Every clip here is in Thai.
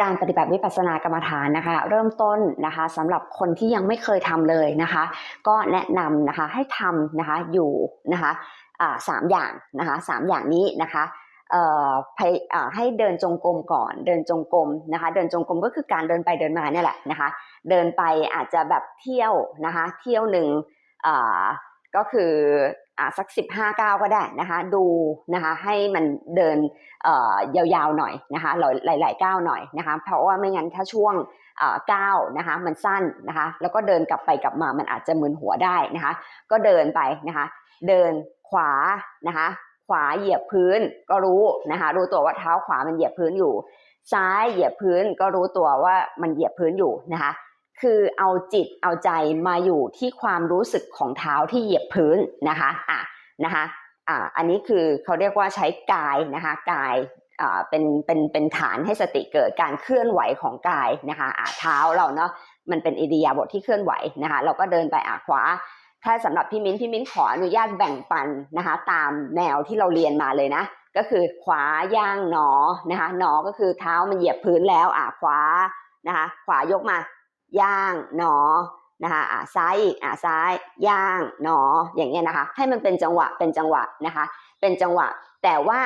การปฏิบัติวิปัสสนากรรมฐานนะคะ เริ่มต้นนะคะสำหรับคนที่ยังไม่เคยทำเลยนะคะ ก็แนะนำนะคะให้ทำนะคะอยู่นะคะสามอย่างนะคะสามอย่างนี้นะคะให้เดินจงกรมก่อน เดินจงกรมนะคะ เดินจงกรมก็คือการเดินไปเดินมาเนี่ยแหละนะคะ เดินไปอาจจะแบบเที่ยวนะคะ เที่ยวหนึ่งก็คือ สักสิบห้าก้าวก็ได้นะคะดูนะคะให้มันเดินเอ่อยาวๆหน่อยนะคะหลายๆก้าวหน่อยนะคะเพราะว่าไม่งั้นถ้าช่วงเอ่อก้าวนะคะมันสั้นนะคะแล้วก็เดินกลับไปกลับมามันอาจจะมึนหัวได้นะคะก็เดินไปนะคะเดินขวานะคะขวาเหยียบพื้นก็รู้นะคะรู้ตัวว่าเท้าขวามันเหยียบพื้นอยู่ ซ้ายเหยียบพื้นก็รู้ตัวว่ามันเหยียบพื้นอยู่นะคะ คือเอาจิตเอาใจมาอยู่ที่ความรู้สึกของเท้าที่เหยียบพื้นนะคะอะนะคะอ่าอันนี้คือเขาเรียกว่าใช้กายนะคะกายอ่าเป็นเป็นเป็นฐานให้สติเกิดการเคลื่อนไหวของกายนะคะอ่าเท้าเราเนาะมันเป็นอิริยาบถที่เคลื่อนไหวนะคะ เราก็เดินไปอ่าขวาถ้าสำหรับพี่มิ้นพี่มิ้นขออนุญาตแบ่งปันนะคะ ตามแนวที่เราเรียนมาเลยนะ ก็คือขวาย่างหนอนะคะหนอก็คือเท้ามันเหยียบพื้นแล้วอ่าขวานะคะ ขวายกมา ย่างหนอนะคะอ่าซ้ายอีกอ่าซ้ายย่างหนออย่างเงี้ยนะคะ ให้มันเป็นจังหวะเป็นจังหวะนะคะ เป็นจังหวะ แต่ว่า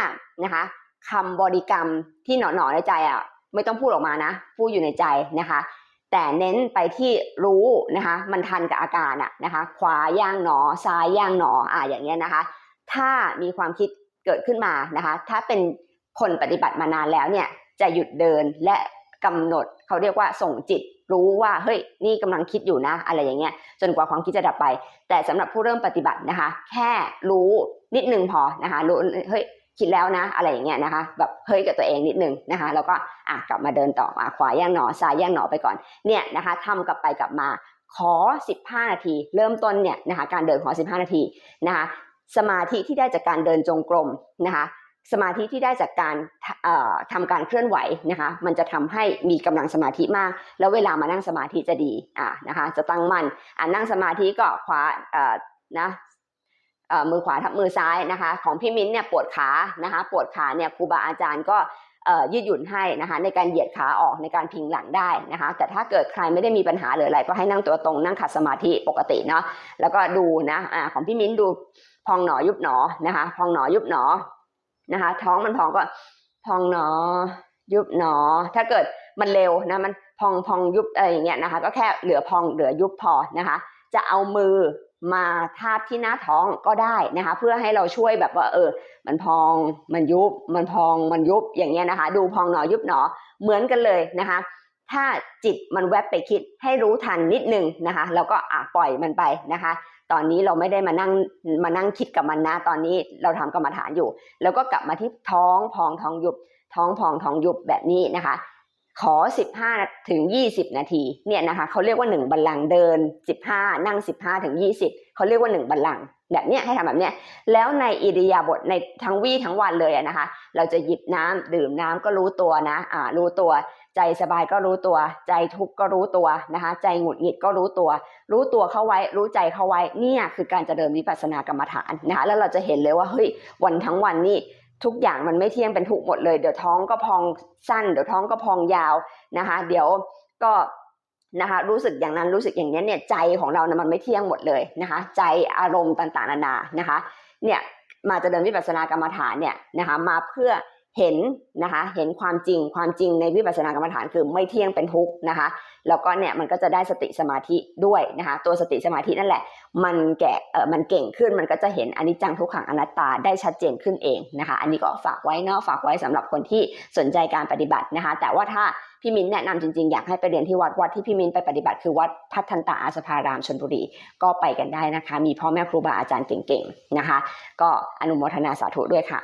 นะคะคำบริกรรมที่หนอหนอในใจอะไม่ต้องพูดออกมานะพูดอยู่ในใจนะคะ แต่เน้นไปที่รู้นะคะ มันทันกับอาการอะนะคะ ขวาย่างหนอซ้ายย่างหนออ่าอย่างเงี้ยนะคะ ถ้ามีความคิดเกิดขึ้นมานะคะ ถ้าเป็นคนปฏิบัติมานานแล้วเนี่ยจะหยุดเดินและกำหนดเขาเรียกว่าส่งจิต รู้ว่าเฮ้ยนี่กำลังคิดอยู่นะ อะไรอย่างเงี้ยจนกว่าความคิดจะดับไป แต่สำหรับผู้เริ่มปฏิบัตินะคะ แค่รู้นิดนึงพอนะคะรู้เฮ้ยคิดแล้วนะ อะไรอย่างเงี้ยนะคะแบบเฮ้ยกับตัวเองนิดนึงนะคะแล้วก็อะกลับมาเดินต่อมาขวาย่างหนอซ้ายย่างหนอไปก่อนเนี่ยนะคะทำกลับไปกลับมาขอ 15 นาที เริ่มต้นเนี่ยนะคะการเดินขอ 15 นาทีนะคะสมาธิที่ได้จากการเดินจงกรมนะคะ สมาธิที่ได้จากการเอ่อทำการเคลื่อนไหวนะคะ มันจะทำให้มีกำลังสมาธิมาก แล้วเวลามานั่งสมาธิจะดีอ่านะคะ จะตั้งมั่นอ่านั่งสมาธิก็ขวาเอ่อนะมือขวาทับมือซ้ายนะคะ ของพี่มิ้นเนี่ยปวดขานะคะ ปวดขาเนี่ยครูบาอาจารย์ก็ยืดหยุ่นให้นะคะ ในการเหยียดขาออกในการพิงหลังได้นะคะ แต่ถ้าเกิดใครไม่ได้มีปัญหาหรืออะไรก็ให้นั่งตัวตรงนั่งขัดสมาธิปกติเนาะแล้วก็ดูนะอ่าของพี่มิ้นดูพองหนอยุบหนอนะคะ พองหนอยุบหนอ นะคะ ท้องมันพองก็พองหนอ ยุบหนอ ถ้าเกิดมันเร็วนะมันพองพองยุบอะไรอย่างเงี้ยนะคะ ก็แค่เหลือพองเหลือยุบพอนะคะ จะเอามือมาทาบที่หน้าท้องก็ได้นะคะ เพื่อให้เราช่วยแบบว่า เออ มันพองมันยุบ มันพองมันยุบอย่างเงี้ยนะคะ ดูพองหนอยุบหนอเหมือนกันเลยนะคะ ถ้าจิตมันแวบไปคิดให้รู้ทันนิดนึงนะคะ แล้วก็อะปล่อยมันไปนะคะ ตอนนี้เราไม่ได้มานั่งมานั่งคิดกับมันนะ ตอนนี้เราทำกรรมฐานอยู่ แล้วก็กลับมาที่ท้องพองท้องยุบท้องพองท้องยุบแบบนี้นะคะ ขอ 15ถึง20 นาทีเนี่ยนะคะเขาเรียกว่า 1 บัลลังก์เดิน 15 นั่ง 15ถึง20 เขาเรียกว่า 1 บัลลังก์แบบเนี้ยให้ทำแบบเนี้ยแล้วในอิริยาบถในทั้งวี่ทั้งวันเลยนะคะ เราจะหยิบน้ำดื่มน้ำก็รู้ตัวนะอ่ารู้ตัว ใจสบายก็รู้ตัว ใจทุกข์ก็รู้ตัวนะคะ ใจหงุดหงิดก็รู้ตัว รู้ตัวเข้าไว้ รู้ใจเข้าไว้เนี่ยคือการเจริญวิปัสสนากรรมฐานนะคะแล้วเราจะเห็นเลยว่าเฮ้ยวันทั้งวันนี่ ทุกอย่างมันไม่เที่ยงเป็นถูกหมดเลย เดี๋ยวท้องก็พองสั้น เดี๋ยวท้องก็พองยาวนะคะ เดี๋ยวก็นะคะรู้สึกอย่างนั้นรู้สึกอย่างนี้เนี่ยใจของเรานะมันไม่เที่ยงหมดเลยนะคะ ใจอารมณ์ต่างๆนานานะคะ เนี่ยมาจะเดินวิปัสสนากรรมฐานเนี่ยนะคะมาเพื่อ เห็นนะคะเห็นความจริงความจริงในวิปัสสนากรรมฐานคือไม่เที่ยงเป็นทุกข์นะคะแล้วก็เนี่ยมันก็จะได้สติสมาธิด้วยนะคะตัวสติสมาธินั่นแหละ มันแก่เออมันเก่งขึ้นมันก็จะเห็นอนิจจังทุกขังอนัตตาได้ชัดเจนขึ้นเองนะคะ อันนี้ก็ฝากไว้เนาะฝากไว้สำหรับคนที่สนใจการปฏิบัตินะคะ แต่ว่าถ้าพี่มิ้นแนะนำจริงๆ อยากให้ไปเรียนที่วัดวัดที่พี่มิ้นไปปฏิบัติคือวัดพัฒนตาอาสภารามชนบุรีก็ไปกันได้นะคะ มีพ่อแม่ครูบาอาจารย์เก่งๆนะคะ ก็อนุโมทนาสาธุด้วยค่ะ